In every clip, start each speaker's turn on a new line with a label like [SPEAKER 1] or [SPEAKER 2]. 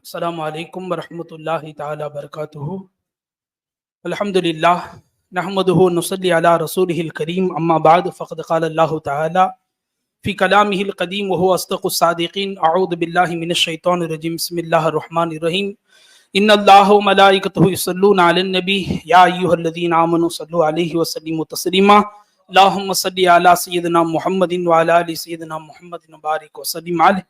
[SPEAKER 1] السلام عليكم ورحمة الله تعالى وبركاته الحمد لله نحمده ونصلي على رسوله الكريم أما بعد فقد قال الله تعالى في كلامه القديم وهو أصدق الصادقين أعوذ بالله من الشيطان الرجيم بسم الله الرحمن الرحيم إن الله وملائكته يصلون على النبي يا أيها الذين آمنوا صلوا عليه وسلموا تسليما اللهم صل على سيدنا محمد وعلى آل سيدنا محمد وبارك وسلم عليه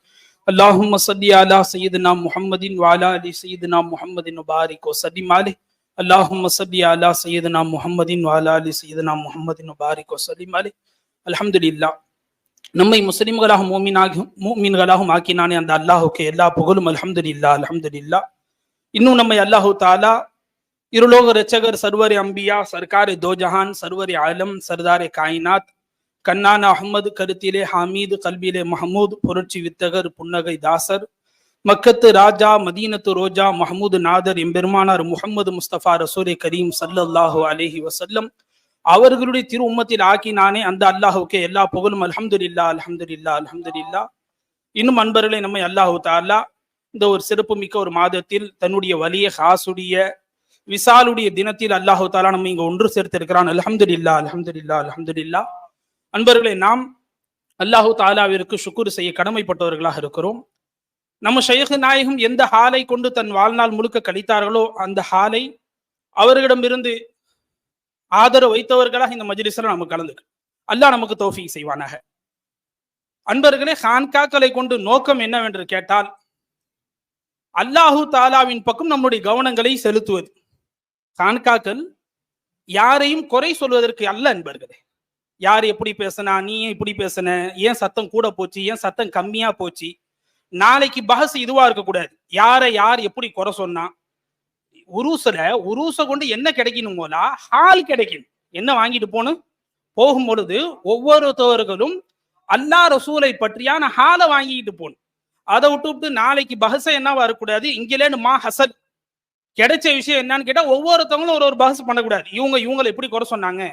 [SPEAKER 1] اللهم صل على سيدنا محمد وعلى ال سيدنا محمد وبارك وسلم عليه اللهم صل على سيدنا محمد وعلى ال سيدنا محمد وبارك وسلم عليه الحمد لله நம்மை முஸ்லிம்களாக மூமினாக மூமின்களாகவும் ஆக்கினானே அந்த அல்லாஹுக்கு எல்லா புகழும் அல்ஹம்துலில்லா அல்ஹம்துலில்லா இன்னும் நம்மை அல்லாஹு தாலா இருலோக ரச்சகர் சர்வரி அம்பியா சர்க்காரி தோஜஹான் சர்வரி ஆலம் சர்தாரே காயினாத் கண்ணான் அஹ்மது கருத்திலே ஹமீது கல்வியிலே மஹமூத் புரட்சி வித்தகர் புன்னகை தாசர். மக்கத்து ராஜா மதீனத்து ரோஜா மஹமூது நாதர் எம்பெருமானார் முகமது முஸ்தபா ரசூலே கரீம் சல்லல்லாஹு அலைஹி வசல்லம் அவர்களுடைய திரு உம்மத்தில் ஆக்கினானே அந்த அல்லாஹுக்கு எல்லா புகழும் இல்லா அல்ஹம்துலில்லா அல்ஹம்துலில்லா இன்னும் அன்பர்களை நம்மை அல்லாஹு தாலா இந்த ஒரு சிறப்பு மிக்க ஒரு மாதத்தில் தன்னுடைய வலிய ஹாசுடைய விசாலுடைய தினத்தில் அல்லாஹு தாலா நம்ம இங்க ஒன்று சேர்த்திருக்கிறான். அல்ஹம்துலில்லா அல்ஹம்துலில்லா அல்ஹம்துலில்லா அன்பர்களே நாம் அல்லாஹு தாலாவிற்கு சுக்குர் செய்ய கடமைப்பட்டவர்களாக இருக்கிறோம். நம்ம ஷேഖ് நாயகம் எந்த ஹாலை கொண்டு தன் வாழ்நாள் முழுக்க கழித்தார்களோ அந்த ஹாலை அவர்களிடமிருந்து ஆதரவு வைத்தவர்களாக இந்த மஜ்லிஸில் நம்ம கலந்துக்கு. அல்லாஹ் நமக்கு தோஃபி செய்வானாக. அன்பர்களே ஹான்காக்களை கொண்டு நோக்கம் என்னவென்று கேட்டால் அல்லாஹு தாலாவின் பக்கம் நம்முடைய கவனங்களை செலுத்துவது. ஹான்காக்கள் யாரையும் குறை சொல்வதற்கு அல்ல அன்பர்களே. யார் எப்படி பேசினா நீ ஏன் இப்படி பேசுன? ஏன் சத்தம் கூட போச்சு? ஏன் சத்தம் கம்மியா போச்சு? நாளைக்கு பஹஸ் இதுவா இருக்கக்கூடாது. யாரை யார் எப்படி குறை சொன்னா? உருசுல உருசை கொண்டு என்ன கிடைக்கணும் போலா ஹால் கிடைக்கும் என்ன வாங்கிட்டு போகணும்? போகும் பொழுது ஒவ்வொருத்தவர்களும் அல்லா ரசூலை பற்றியான ஹாலை வாங்கிட்டு போகணும். அதை விட்டுவிட்டு நாளைக்கு பஹச என்னவா இருக்கக்கூடாது? இங்கிலேன்னு மா ஹசத் கிடைச்ச விஷயம் என்னன்னு கேட்டா ஒவ்வொருத்தவங்களும் ஒரு ஒரு பஹஸ் பண்ணக்கூடாது. இவங்க இவங்களை எப்படி குறை சொன்னாங்க?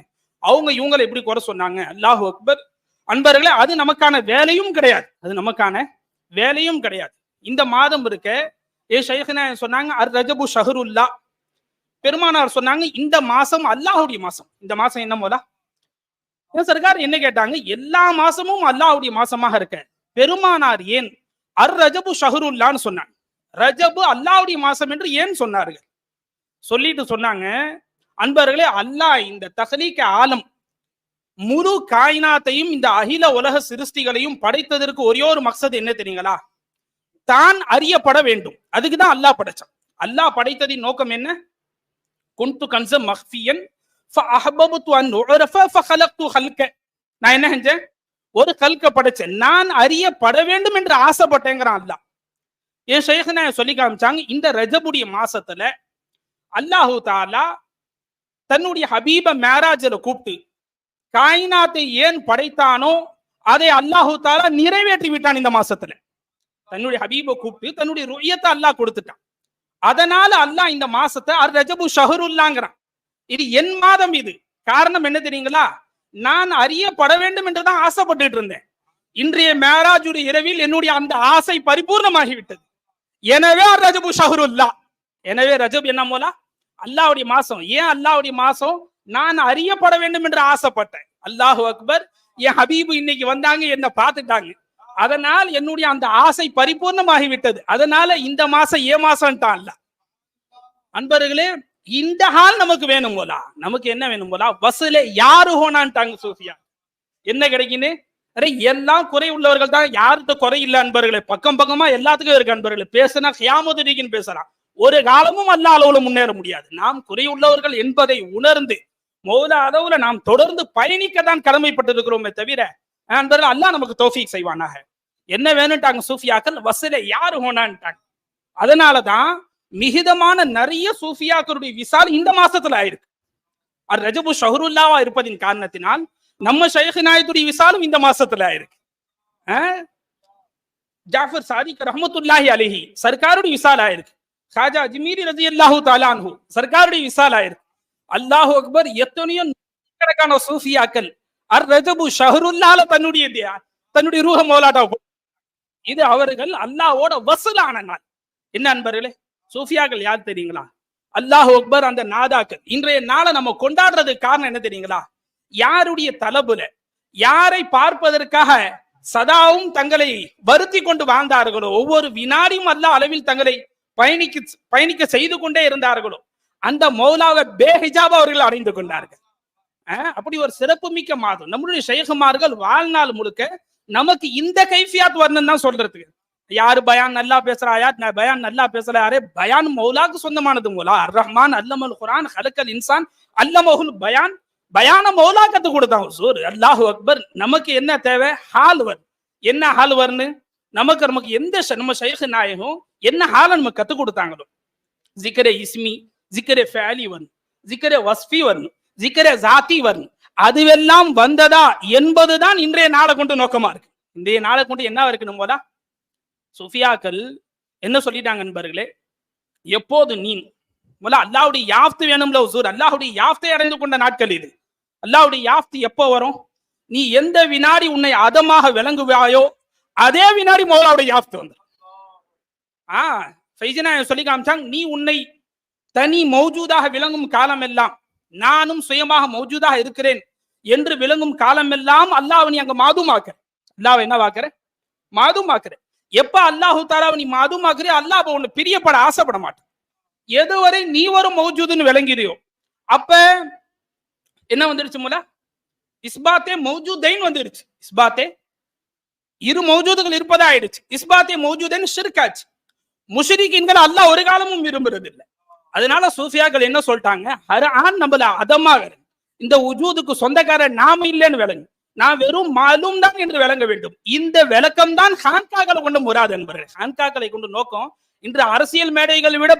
[SPEAKER 1] அவங்க இவங்களை எப்படி குறை சொன்னாங்க? அல்லாஹு அக்பர். அன்பர்களே அது நமக்கான வேலையும் கிடையாது. அது நமக்கான வேலையும் கிடையாது. இந்த மாதம் இருக்க ஏ ஷைஹ்னா சொன்னாங்க அர் ரஜபு ஷஹருல்லா. பெருமானார் சொன்னாங்க இந்த மாசம் அல்லாஹுடைய மாசம். இந்த மாசம் என்ன போதா ஏன் சர்க்கார் என்ன கேட்டாங்க? எல்லா மாசமும் அல்லாஹுடைய மாசமாக இருக்க. பெருமானார் ஏன் அர் ரஜபு ஷஹருல்லான்னு சொன்னாங்க. ரஜபு அல்லாஹுடைய மாசம் என்று ஏன் சொன்னார்கள்? சொல்லிட்டு சொன்னாங்க அன்பர்களே அல்லாஹ் இந்த தஹலீக்க ஆலம் முழு காயினாத்தையும் இந்த அகில உலக சிருஷ்டிகளையும் படைத்ததற்கு ஒரே ஒரு மக்சது என்ன தெரியுங்களா? தான் அறியப்பட வேண்டும். அதுக்கு தான் அல்லாஹ் படைச்சான். அல்லாஹ் படைத்ததின் நோக்கம் என்ன? குன்து கன்ச மஹ்ஃபியன் நான் என்ன செஞ்சேன்? ஒரு கல்க படைச்சேன். நான் அறியப்பட வேண்டும் என்று ஆசைப்பட்டேங்கிறான் அல்லாஹ். என் சொல்லி காமிச்சாங்க இந்த ரஜபுடைய மாசத்துல அல்லாஹு தாலா தன்னுடைய ஹபீப மேராஜில் கூப்பிட்டு காயினாத்தை ஏன் படைத்தானோ அதை அல்லாஹு தாலா நிறைவேற்றி விட்டான் இந்த மாசத்துல. தன்னுடைய ஹபீபை கூப்பிட்டு தன்னுடைய ருயத்தை அல்லாஹ் கொடுத்துட்டான். அதனால அல்லாஹ் இந்த மாசத்தை அர் ரஜபு ஷஹருல்லாங்கிறான். இது என் மாதம் இது. காரணம் என்ன தெரியுங்களா? நான் அறியப்பட வேண்டும் என்றுதான் ஆசைப்பட்டுட்டு இருந்தேன். இன்றைய மேராஜுடைய இரவில் என்னுடைய அந்த ஆசை பரிபூர்ணமாகிவிட்டது. எனவே அர் ரஜபு ஷஹருல்லா. எனவே ரஜப் என்ன மூலா? அல்லாவுடைய மாசம். ஏன் அல்லாவுடைய மாசம்? நான் அறியப்பட வேண்டும் என்று ஆசைப்பட்டேன். அல்லாஹு அக்பர் என் ஹபீபு இன்னைக்கு வந்தாங்க என்ன பார்த்துட்டாங்க. அதனால் என்னுடைய அந்த ஆசை பரிபூர்ணமாகி விட்டது அதனால இந்த மாசம் ஏ மாசம்ட்டான் அல்ல அன்பர்களே இந்த ஹால் நமக்கு வேணும் போலா. நமக்கு என்ன வேணும் போலா? பஸ்ல யாரு ஹோனான்ட்டாங்க சூஃபியா? என்ன கிடைக்குன்னு? அரே எல்லாம் குறை உள்ளவர்கள் தான். யாருக்கு குறை இல்லை அன்பர்களே. பக்கம் பக்கமா எல்லாத்துக்கும் இருக்கு அன்பர்களே. பேசுனா ஹியாமுதடிக்குன்னு பேசலாம். ஒரு காலமும் அல்ல அளவுல முன்னேற முடியாது. நாம் குறையுள்ளவர்கள் என்பதை உணர்ந்து மௌல அளவுல நாம் தொடர்ந்து பயணிக்க தான் கடமைப்பட்டிருக்கிறோமே தவிர அன்பர்கள் அல்லாஹ் நமக்கு தோஃபி செய்வானாக. என்ன வேணும்ட்டாங்க சூஃபியாக்கள்? வசல யாரு ஹோனான்ட்டாங்க? அதனாலதான் மிகிதமான நிறைய சூஃபியாக்களுடைய விசால் இந்த மாசத்துல ஆயிருக்கு. அது ரஜபு ஷஹருல்லாவா இருப்பதின் காரணத்தினால் நம்ம ஷேഖ് நாயத்துடைய விசாலும் இந்த மாசத்துல ஆயிருக்கு. ஜாஃபர் சாதிக் ரஹமத்துல்லாஹி அலிஹி சர்க்காருடைய விசால் ஆயிருக்கு. ஷாஜா அஜ்மீரி ரஜி அல்லாஹூ தாலான்ஹூ சர்க்காருடைய விசால் ஆயிருக்கு அல்லாஹு அக்பர் எத்தனையோ கணக்கான சூஃபியாக்கள் அர் ரஜபு ஷஹருல்லால தன்னுடைய தன்னுடைய ரூஹ மோலாட்டா இது அவர்கள் அல்லாவோட வசூலான நாள் என்ன அன்பர்களே சூஃபியாக்கள் யார் தெரியுங்களா அல்லாஹ் அக்பர் அந்த நாதாக்கள் இன்றைய நாளை நம்ம கொண்டாடுறதுக்கு காரணம் என்ன தெரியுங்களா யாருடைய தலபுல யாரை பார்ப்பதற்காக சதாவும் தங்களை வருத்தி கொண்டு வாழ்ந்தார்களோ ஒவ்வொரு வினாடியும் அல்ல அளவில் தங்களை பயணிக்கு பயணிக்க செய்து கொண்டே இருந்தார்களோ அந்த மௌலாவை பேஹிஜாபா அவர்கள் அடைந்து கொண்டார்கள். அப்படி ஒரு சிறப்பு மிக்க மாதம். நம்மளுடைய ஷேகுமார்கள் வாழ்நாள் முழுக்க நமக்கு இந்த கைஃபியாத் வரணும் தான் சொல்றதுக்கு. யாரு பயான் நல்லா பேசுறாயா? நான் பயான் நல்லா பேசுற யாரே பயான் மௌலாக்கு சொந்தமானது மௌலா. அர் ரஹ்மான் அல்லமல் குரான் ஹலக்கல் இன்சான் அல்லமஹுல் பயான். பயான மௌலா கத்து கொடுத்தான். சூர் அல்லாஹு அக்பர் நமக்கு என்ன தேவை? ஹால்வர் என்ன ஹால்வர்னு நமக்கு நமக்கு எந்த நம்ம ஷைഖ് நாயகம் என்ன ஹால நமக்கு கற்றுக் கொடுத்தாங்களோ? ஜிக்கரே இஸ்மி ஜிக்கரே ஃபேலி வரணும் ஜிக்கரே வஸ்ஃபி வரணும் ஜிக்கரே ஜாத்தி வரணும் அதுவெல்லாம் வந்ததா? என்பதுதான் இன்றைய நாளை கொண்டு நோக்கமா இருக்கு. இன்றைய நாளை கொண்டு என்ன இருக்கு நம்மளா சுஃபியாக்கள் என்ன சொல்லிட்டாங்க நண்பர்களே? எப்போது நீ முதல்ல அல்லாவுடைய யாப்து வேணும்ல உசூர் அல்லாஹுடைய யாப்தை அடைந்து கொண்ட நாட்கள் இது. அல்லாவுடைய யாப்து எப்போ வரும்? நீ எந்த வினாடி உன்னை அதமாக விளங்குவாயோ அதே வினாடி மௌலாவுடைய யாஃப்து வந்துடும் ஆ ஃபைஜினா சொல்லி காமிச்சாங்க நீ உன்னை தனி மௌஜூதாக விளங்கும் காலம் எல்லாம் நானும் சுயமாக மௌஜூதாக இருக்கிறேன் என்று விளங்கும் காலம் எல்லாம் அல்லாஹ் நீ அங்க மாதுமாக்குற. அல்லாஹ் என்ன வாக்குற? மாதுமாக்குற. எப்ப அல்லாஹு தாரா நீ மாதுமாக்குற அல்லாஹ் அப்ப உன்னை பிரியப்பட ஆசைப்பட மாட்டேன். எதுவரை நீ ஒரு மௌஜூதுன்னு விளங்கிறியோ அப்ப என்ன வந்துடுச்சு மூல? இஸ்பாத்தே மௌஜூதைன்னு வந்துடுச்சு இஸ்பாத்தே இரு மௌஜூதுகள் இருப்பதா ஆயிடுச்சு இஸ்பாத்தே மௌஜூதன் ஷிர்காச்சு முஷரிக்கின்கள் அல்லாஹ் ஒரு காலமும் விரும்புறது இல்லை அதனால சூஃபியாக்கள் என்ன சொல்லிட்டாங்க? ஹர ஆண் நம்மள அதமாக இந்த உஜூதுக்கு சொந்தக்காரன் நாம இல்லைன்னு விளங்கு. நான் வெறும் மாலும் தான் என்று விளங்க வேண்டும். இந்த விளக்கம் தான் ஹான்காக்களை கொண்டு முராது என்பவர்கள். ஹான்காக்களை கொண்டு நோக்கம் இன்று அரசியல் மேடைகளை விட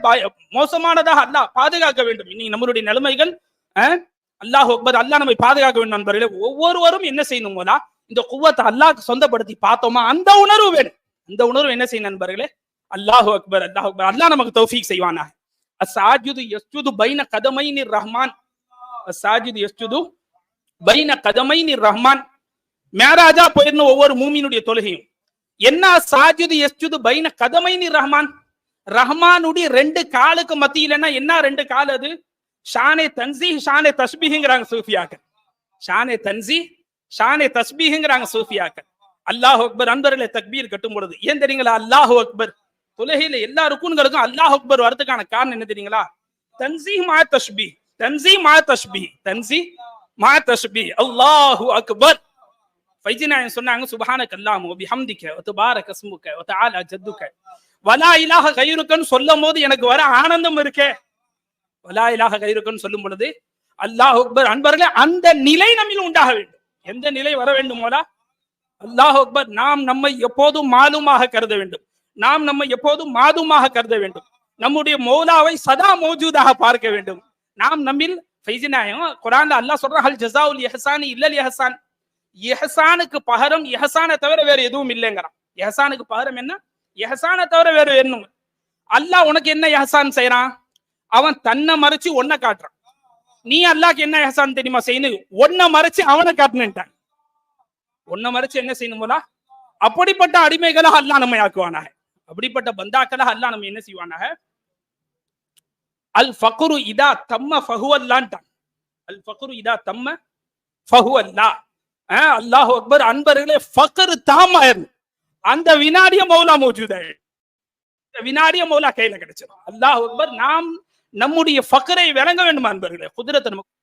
[SPEAKER 1] மோசமானதாக அல்லாஹ் பாதுகாக்க வேண்டும். இனி நம்மளுடைய நிலைமைகள் அஹ், அல்லாஹ் அக்பர் அல்லாஹ் நம்மை பாதுகாக்க வேண்டும் நண்பர்களே. ஒவ்வொருவரும் என்ன செய்யணும் போதா இந்த குவத்தை அல்லாஹ் சொந்தப்படுத்தி பார்த்தோமா? அந்த உணர்வு வேணும். அந்த உணர்வு என்ன செய்யும் நண்பர்களே? அல்லாஹு அக்பர் அல்லாஹ் அக்பர். அல்லாஹ் நமக்கு தௌஃபீக் செய்வானா? அசாஜுது யஸ்ஜுது பைன கதமைனி ரஹ்மான். அசாஜுது யஸ்ஜுது பைன கதமைனி ரஹ்மான். மேராஜா போயிருந்த ஒவ்வொரு மூமியினுடைய தொழுகையும். என்ன சாஜுது எஸ்ஜுது பைன கதமை நிர் ரஹ்மான்? ரஹ்மானுடைய ரெண்டு காலுக்கு மத்தியிலன்னா என்ன ரெண்டு கால் அது? ஷானே தன்சி ஷானே தஸ்பிஹிங்கிறாங்க சூஃபியாக்கள். ஷானே தன்சி ஷானே தஸ்பீங்கிறாங்க சூஃபியாக்கள். அல்லாஹ் அக்பர் அன்பர்களை தக்பீர் கட்டும் பொழுது. ஏன் தெரியுங்களா? அல்லாஹ் அக்பர். உலகில எல்லா ருக்குன்களுக்கும் அல்லாஹ் அக்பர் வரதுக்கான காரணம் என்ன தெரியுங்களா? தன்சி மா தஸ்பி தன்சி மா தஸ்பி தன்சி மா தஸ்பி அல்லாஹு அக்பர். ஃபைஜி நாயன் சொன்னாங்க? சுபஹானக அல்லாஹு பிஹம்திக ஒத்து தபாரக இஸ்முக வ தஆலா வலா இலாக கயிறுக்கன்னு சொல்லும் போது எனக்கு வர ஆனந்தம் இருக்கே. வலா இலாக கைருக்கன்னு சொல்லும் பொழுது அல்லாஹ் அக்பர் அன்பர்களே அந்த நிலை நம்மில் உண்டாக வேண்டும். எந்த நிலை வர வேண்டும் அல்லாஹ் அக்பர் நாம் நம்மை எப்போதும் மாலுமாக கருத வேண்டும். நாம் நம்மை எப்போதும் மாதுமாக கருத வேண்டும். நம்முடைய மௌலாவை சதா மௌஜூதாக பார்க்க வேண்டும். நாம் நம்மில் ஃபைஜினாயம் குரான்ல அல்லாஹ் சொல்றான் ஹல் ஜசாவுல் எஹசானி இல்லல் எஹசான் எஹசானுக்கு பகரம் எஹசானை தவிர வேற எதுவும் இல்லைங்கிறான். எஹசானுக்கு பகரம் என்ன? எஹசானை தவிர வேற என்ன அல்லாஹ் உனக்கு என்ன எஹசான் செய்யறான் அவன் தன்னை மறைச்சு ஒன்ன காட்டுறான். நீ அல்லாக்கு என்ன எஹசான் தெரியுமா செய்யணும் ஒன்ன மறைச்சு அவனை காட்டணுன்ட்டான் ஒன்ன மறைச்சு என்ன செய்யணும் போலா? அப்படிப்பட்ட அடிமைகளை அல்லா நம்மை ஆக்குவானாக. அப்படிப்பட்ட பந்தாக்களை அல்லாஹ் நம்ம என்ன செய்வானாக? அல் ஃபக்ரு இதா தம்ம ஃபஹுவல்லான்ட்டான். அல் ஃபக்ரு இதா தம்ம ஃபஹுவல்லா. அஹ் அல்லாஹ் அக்பர் அன்பர்களே ஃபக்ரு தாமாயிரு அந்த வினாடிய மௌலா மௌஜூதா. இந்த வினாடிய மௌலா கையில கிடைச்சிடும் அல்லாஹ் அக்பர் நாம் நம்முடைய ஃபக்கரை விளங்க வேண்டும் அன்பர்களே. குதிரத்தை நமக்கு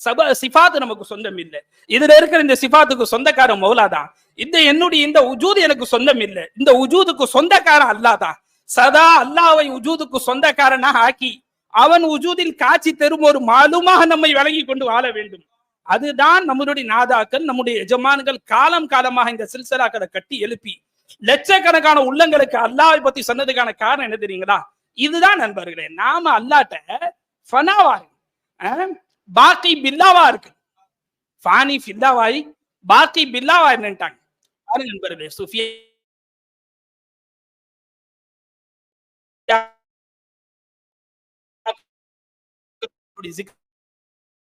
[SPEAKER 1] சப சிஃபாத்து நமக்கு சொந்தம் இல்லை. இதுல இருக்கிற இந்த சிஃபாத்துக்கு சொந்தக்காரன் மௌலாதான் இந்த என்னுடைய இந்த உஜூது எனக்கு சொந்தம் இல்லை. இந்த உஜூதுக்கு சொந்தக்காரன் அல்லாஹ் தான் சதா அல்லாவை உஜூதுக்கு சொந்தக்காரனாக ஆக்கி அவன் உஜூதில் காட்சி தரும் ஒரு மாலுமாக நம்மை வழங்கி கொண்டு வாழ வேண்டும். அதுதான் நம்மளுடைய நாதாக்கள் நம்முடைய எஜமான்கள் காலம் காலமாக இந்த சில்சலாக்களை கட்டி எழுப்பி லட்சக்கணக்கான உள்ளங்களுக்கு அல்லாவை பத்தி சொன்னதுக்கான காரணம் என்ன தெரியுங்களா? இதுதான் நண்பர்களே நாம அல்லாட்ட ஃபனாவா இருக்கு. அஹ், பாக்கி பில்லாவா இருக்கு. ஃபானி பில்லாவாய் பாக்கி பில்லாவா இருந்துட்டாங்க பாருங்க நண்பர்களே சுஃபியா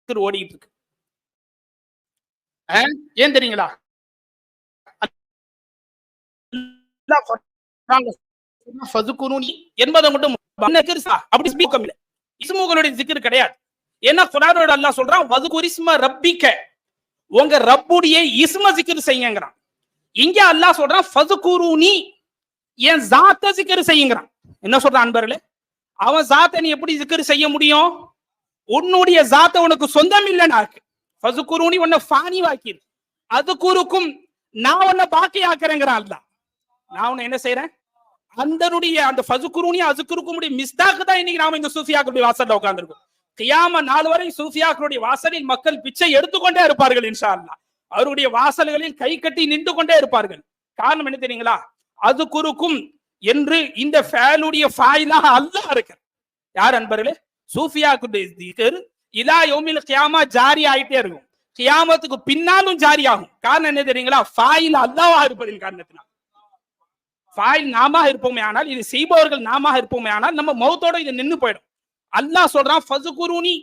[SPEAKER 1] ஓடிட்டு இருக்கு. ஏன் தெரியுங்களா? என்பதை மட்டும் அப்படி ஸ்பீக்கம் இல்ல இஸ்முகளுடைய சிக்கர் கிடையாது. ஏன்னா குரானோட அல்லாஹ் சொல்றான் வதுகுரிஸ்ம ரப்பிக்க. உங்க ரப்புடைய இஸ்ம சிக்கர் செய்யுங்கிறான். இங்க அல்லாஹ் சொல்றான் ஃபதுகுருனி என் ஜாத்த சிக்கர் செய்யுங்கிறான். என்ன சொல்றான் அன்பர்களே? அவன் ஜாத்த நீ எப்படி சிக்கர் செய்ய முடியும்? உன்னுடைய ஜாத்த உனக்கு சொந்தம் இல்லைன்னா ஃபதுகுருனி உன்னை ஃபானி வாக்கிடு அது குறுக்கும் நான் உன்னை பாக்கி ஆக்குறேங்கிறான் அல்லாஹ் நான் உன்னை என்ன செய்யறேன் அந்தனுடைய அந்த ஃபசுக்குருனி அசுக்குருக்குமுடைய மிஸ்தாக்கு தான் இன்னைக்கு நாம இந்த சூஃபியாக்களுடைய வாசல்ல உட்கார்ந்துருக்கோம். கியாம நாள் வரை சூஃபியாக்களுடைய வாசலில் மக்கள் பிச்சை எடுத்துக்கொண்டே இருப்பார்கள் இன்ஷா அல்லா அவருடைய வாசல்களில் கை கட்டி நின்று கொண்டே இருப்பார்கள். காரணம் என்ன தெரியுங்களா? அது குறுக்கும் என்று இந்த ஃபேலுடைய ஃபாயிலாக அல்லாஹ் இருக்கு யார் அன்பர்களே? சூஃபியாக்குடைய திகர் இலா யோமில் கியாமா ஜாரி ஆயிட்டே இருக்கும். கியாமத்துக்கு பின்னாலும் ஜாரி ஆகும். காரணம் என்ன தெரியுங்களா? ஃபாயில் அல்லாவா இருப்பதின் காரணத்தினால். ஃபாயில் நாம இருப்போமே ஆனால் இது செய்பவர்கள் நாம இருப்போமே ஆனால் நம்ம மௌத்தோட இது நின்னு போயிடும். அல்லாஹ் சொல்றான் ஃபசுகுருனி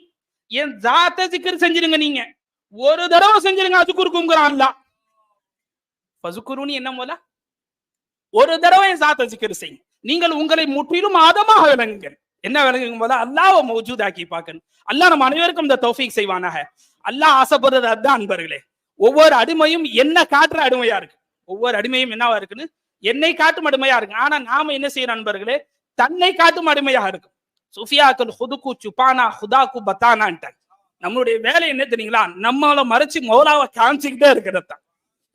[SPEAKER 1] என் ஜாத்த சிக்கர் செஞ்சிருங்க நீங்க. ஒரு தடவை செஞ்சிருங்க அசுக்குருக்குங்கிறான் அல்லாஹ். ஃபசுகுருனி என்ன போல ஒரு தடவை என் ஜாத்த சிக்கர் செய்யுங்க. நீங்கள் உங்களை முற்றிலும் ஆதமாக விளங்குங்கள். என்ன விளங்குங்க போல அல்லாஹ் மௌஜூதாக்கி பார்க்கணும். அல்லாஹ் நம்ம அனைவருக்கும் இந்த தௌஃபீக் செய்வானாக. அல்லாஹ் ஆசைப்படுறது அதுதான் அன்பர்களே. ஒவ்வொரு அடிமையும் என்ன காட்டுற அடிமையா இருக்கு? ஒவ்வொரு அடிமையும் என்னவா இருக்குன்னு? என்னை காட்டும் அடிமையா இருக்கும் ஆனா நாம என்ன செய்ய நண்பர்களே? தன்னை காட்டும் அடிமையா இருக்கும். சுஃபியாக்கள் ஹுதுக்கு சுபானா ஹுதாக்கு பத்தானான்ட்டாங்க. நம்மளுடைய வேலை என்ன தெரியுங்களா? நம்மள மறைச்சு மௌலாவை காமிச்சுக்கிட்டே இருக்கிறது தான்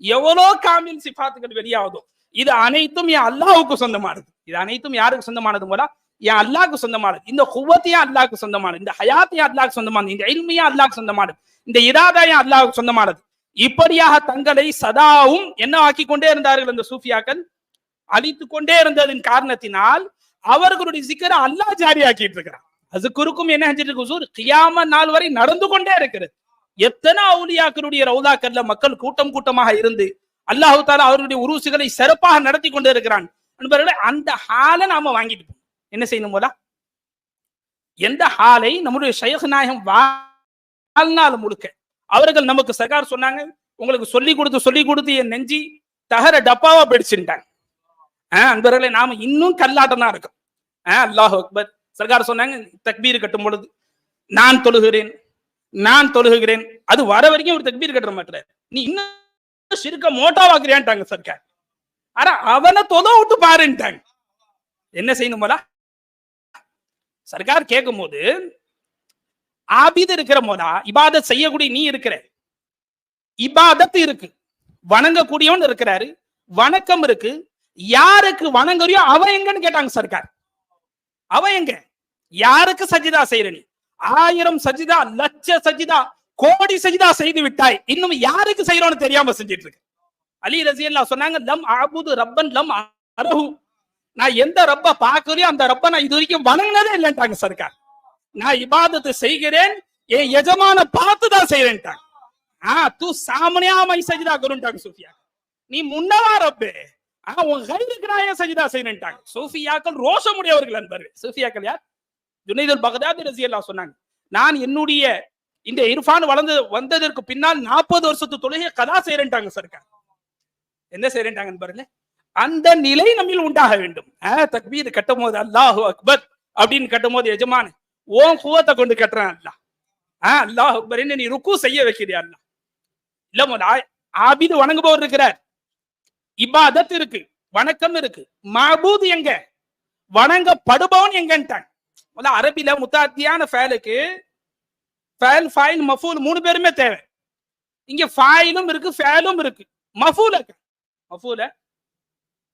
[SPEAKER 1] எவ்வளோ காமின் சிபாத்துகள் வெளியாகுதோ. இது அனைத்தும் என் அல்லாவுக்கு சொந்தமானது. இது அனைத்தும் யாருக்கு சொந்தமானது போல என் அல்லாவுக்கு சொந்தமானது. இந்த குவத்தையும் அல்லாவுக்கு சொந்தமானது. இந்த ஹயாத்தையும் அல்லாவுக்கு சொந்தமானது. இந்த இல்மையும் அல்லாவுக்கு சொந்தமானது. இந்த இராதாயம் அல்லாவுக்கு சொந்தமானது. இப்படியாக தங்களை சதாவும் என்ன ஆக்கி கொண்டே இருந்தார்கள் இந்த சூஃபியாக்கள். அழித்து கொண்டே இருந்ததின் காரணத்தினால் அவர்களுடைய சிக்கரை அல்லாஹ் ஜாரி ஆக்கிட்டு இருக்கிறான். அது குறுக்கும் என்ன செஞ்சிட்டு இருக்கு கியாம நாள் வரை நடந்து கொண்டே இருக்கிறது. எத்தனை அவுலியாக்களுடைய ரவுதாக்கர்ல மக்கள் கூட்டம் கூட்டமாக இருந்து அல்லாஹு தாலா அவருடைய உருசுகளை சிறப்பாக நடத்தி கொண்டே இருக்கிறான். நண்பர்களே அந்த ஹாலை நாம வாங்கிட்டு போகணும். என்ன செய்யணும் போல? எந்த ஹாலை நம்முடைய ஷேக் நாயகம் வாழ்நாள் முழுக்க அவர்கள் நமக்கு சகார் சொன்னாங்க. உங்களுக்கு சொல்லி கொடுத்து சொல்லி கொடுத்து என் நெஞ்சி தகர டப்பாவா பிடிச்சுட்டாங்க. அன்பர்களே நாம இன்னும் கல்லாட்டம் தான் இருக்கும் அல்லாஹ் அக்பர். சர்க்கார் சொன்னாங்க தக்பீர் கட்டும் பொழுது நான் தொழுகிறேன் நான் தொழுகிறேன். அது வர வரைக்கும் ஒரு தக்பீர் கட்டுற மாட்டார். நீ இன்னும் சிறுக்க மோட்டாவாக்குறியான்ட்டாங்க சர்க்கார் ஆனா அவனை தொத விட்டு பாருன்ட்டாங்க. என்ன செய்யணும் போல சர்க்கார் கேட்கும் போது ஆபிது இருக்கிற போதா இபாதத் செய்யக்கூடிய நீ இருக்கிற. இபாதத் இருக்கு. வணங்கக்கூடியவன் இருக்கிறாரு. வணக்கம் இருக்கு. யாருக்கு வணங்குறியோ அவன் எங்கன்னு கேட்டாங்க சர்க்கார் அவன் எங்க? யாருக்கு சஜிதா செய்யற நீ? ஆயிரம் சஜிதா லட்ச சஜிதா கோடி சஜிதா செய்து விட்டாய். இன்னும் யாருக்கு செய்யறோம்னு தெரியாம செஞ்சிட்டு இருக்கு. அலி ரசியல்லா சொன்னாங்க லம் அபுது ரப்பன் லம் அரஹு நான் எந்த ரப்ப பாக்குறியோ அந்த ரப்ப நான் இது வரைக்கும் வணங்கினதே இல்லைன்ட்டாங்க சர்க்கார் நான் இபாதத்தை செய்கிறேன் என் எஜமான பார்த்து தான் செய்யறேன்ட்டாங்க ஆ தூ சாமனியா மை சஜிதா குருன்ட்டாங்க சூஃபியா. நீ முன்னவா ரப்பே. ஆனா உன் கைதுக்கு நான் ஏன் சஜிதா செய்யறேன்ட்டாங்க சூஃபியாக்கள் ரோஷமுடையவர்கள் அன்பர் சூஃபியாக்கள் யார்? ஜுனைதுல் பகதாதி ரசியல்லா சொன்னாங்க. நான் என்னுடைய இந்த இர்ஃபான் வளர்ந்து வந்ததற்கு பின்னால் நாற்பது வருஷத்து தொழுகை கதா செய்யறேன்ட்டாங்க சர்க்கார். என்ன செய்யறேன்ட்டாங்கன்னு பாருங்க அந்த நிலை நம்மில் உண்டாக வேண்டும். தக்பீர் கட்டும் போது அல்லாஹு அக்பர் அப்படின்னு கட்டும் போது எஜமான ஓன் குவத்தை கொண்டு கட்டுறான் அல்லா ஆஹ் அல்லாஹ் அக்பர் என்ன நீ ருக்கு செய்ய வைக்கிறியா அல்லா இல்ல போது ஆபிது வணங்குபவர் இருக்கிறார். இபாதத் இருக்கு வணக்கம் இருக்கு. மபூத் எங்க? வணங்கப்படுபவன் எங்கன்ட்டான். முதல்ல அரபில முத்தாத்தியான ஃபேலுக்கு ஃபேல் ஃபைல் மஃபூல் மூணு பேருமே தேவை. இங்க ஃபைலும் இருக்கு ஃபேலும் இருக்கு. மஃபூல மஃபூல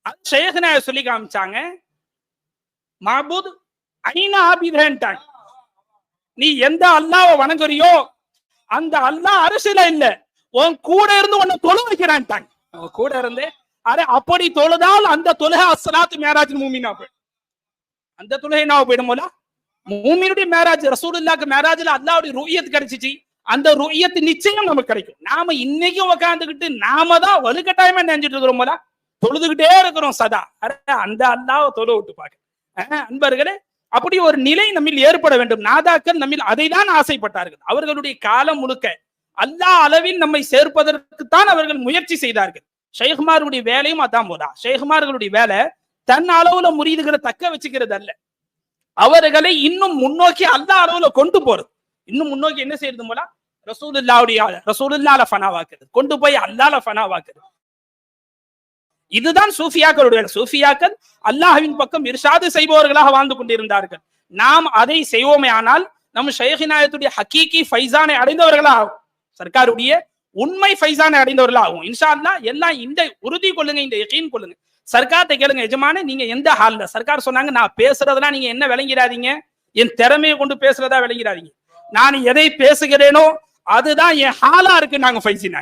[SPEAKER 1] அது ஷேகனா சொல்லி காமிச்சாங்க. மாபூத் ஐநா ஆபிதன்ட்டாங்க நீ எந்த அல்லாவை வணங்குறியோ அந்த அல்லாஹ் அரசியல இல்ல. உன் கூட இருந்து உன்னை தொழு வைக்கிறான்ட்டாங்க கூட இருந்தே அரே அப்படி தொழுதால் அந்த தொழுகை அஸ்லாத்து மேராஜ் மூமினா போயிடும். அந்த தொழுகை என்ன போயிடும் போல மூமினுடைய மேராஜ் ரசூலுல்லாக்கு மேராஜ்ல அல்லாவுடைய ருயத் கிடைச்சிச்சு. அந்த ரூயத்து நிச்சயம் நமக்கு கிடைக்கும். நாம இன்னைக்கும் உக்காந்துக்கிட்டு நாம தான் வலுக்கட்டாயமா நினைஞ்சிட்டு இருக்கிறோம் போல தொழுதுகிட்டே இருக்கிறோம் சதா. அரே அந்த அல்லாவை தொழு விட்டு பாக்க அன்பர்களே அப்படி ஒரு நிலை நம்மில் ஏற்பட வேண்டும். நாதாக்கள் நம்மில் அதை தான் ஆசைப்பட்டார்கள். அவர்களுடைய காலம் முழுக்க அல்லாஹ் அளவில் நம்மை சேர்ப்பதற்கு தான் அவர்கள் முயற்சி செய்தார்கள். ஷேகுமாருடைய வேலையும் அதான் போதா ஷேகுமார்களுடைய வேலை தன் அளவுல முறியுதுகளை தக்க வச்சுக்கிறது அல்ல. அவர்களை இன்னும் முன்னோக்கி அந்த அளவுல கொண்டு போறது. இன்னும் முன்னோக்கி என்ன செய்யறது போல? ரசூலுல்லாவுடைய ரசூலுல்லால ஃபனாவாக்குறது. கொண்டு போய் அல்லால ஃபனாவாக்குறது. இதுதான் சூஃபியாக்களுடைய சூஃபியாக்கள் அல்லாஹ்வின் பக்கம் இர்ஷாது செய்பவர்களாக வாழ்ந்து கொண்டிருந்தார்கள். நாம் அதை செய்வோமே ஆனால் நம் ஷேகிநாயத்துடைய ஹக்கீகி ஃபைசானை அடைந்தவர்களாக சர்க்காருடைய உண்மை ஃபைசானை அடைந்தவர்களாக ஆகும் இன்ஷா எல்லாம் இந்த உறுதி கொள்ளுங்க இந்த யகீன் கொள்ளுங்க. சர்க்கார்த்தை கேளுங்க எஜமான நீங்க எந்த ஹால்ல சர்க்கார் சொன்னாங்க நான் பேசுறதெல்லாம் நீங்க என்ன விளங்கிறாதீங்க என் திறமையை கொண்டு பேசுறதா விளங்கிறாதீங்க நான் எதை பேசுகிறேனோ அதுதான் என் ஹாலா இருக்கு நாங்க ஃபைசினா.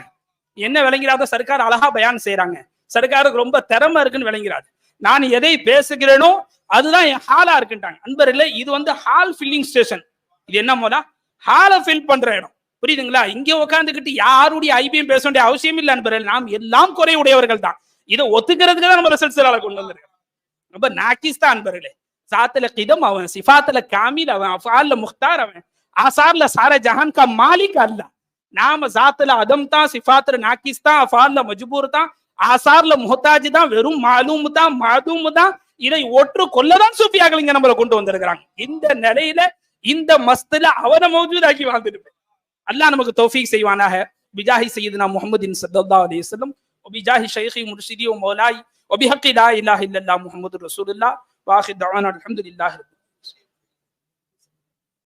[SPEAKER 1] என்ன விளங்கிறாத சர்க்கார் அழகா பயான் செய்யறாங்க சர்க்காருக்கு ரொம்ப திறமை இருக்குன்னு விளங்கிறாது நான் எதை பேசுகிறேனோ அதுதான் என் ஹாலா இருக்குன்ட்டாங்க. அன்பர்களே இது வந்து ஹால் ஃபில்லிங் ஸ்டேஷன். இது என்ன போதா ஹாலை ஃபில் பண்ற இடம். புரியுதுங்களா? இங்க உட்காந்துக்கிட்டு யாருடைய ஐபிஎம் பேச வேண்டிய அவசியம் இல்லை நண்பர்கள். நாம் எல்லாம் குறை உடையவர்கள் தான். இதை ஒத்துக்கிறதுக்கு தான் நம்ம ரிசல்ட் கொண்டு வந்திருக்கோம். ரொம்ப நாக்கிஸ் தான் அன்பர்களே சாத்துல கிதம் அவன் சிஃபாத்துல காமில் அவன் அஃபால்ல முக்தார் அவன் ஆசார்ல சார ஜஹான் கா மாலிக் அல்ல நாம சாத்துல அதம் தான் சிஃபாத்துல நாக்கிஸ் தான் அஃபால்ல மஜ்பூர் தான் ஆசார்ல முஹத்தாஜ் தான் வெறும் மாலூம் தான் மாதூம் தான் இதை ஒற்று கொல்லதான் சூஃபியாக்கள் இங்க நம்மளை கொண்டு வந்திருக்கிறாங்க. இந்த நிலையில இந்த மஸ்துல அவனை மௌஜூதாக்கி வாழ்ந்துட்டு அல்லாஹ் நமக்கு தௌஃபீக் செய்வானாக பிஜாஹி சையதுனா முஹம்மதின் ஸல்லல்லாஹு அலைஹி வஸல்லம் وبجاه شيخي مرشدي ومولاي وبحق لا اله الا الله محمد رسول الله واخر دعوانا الحمد لله رب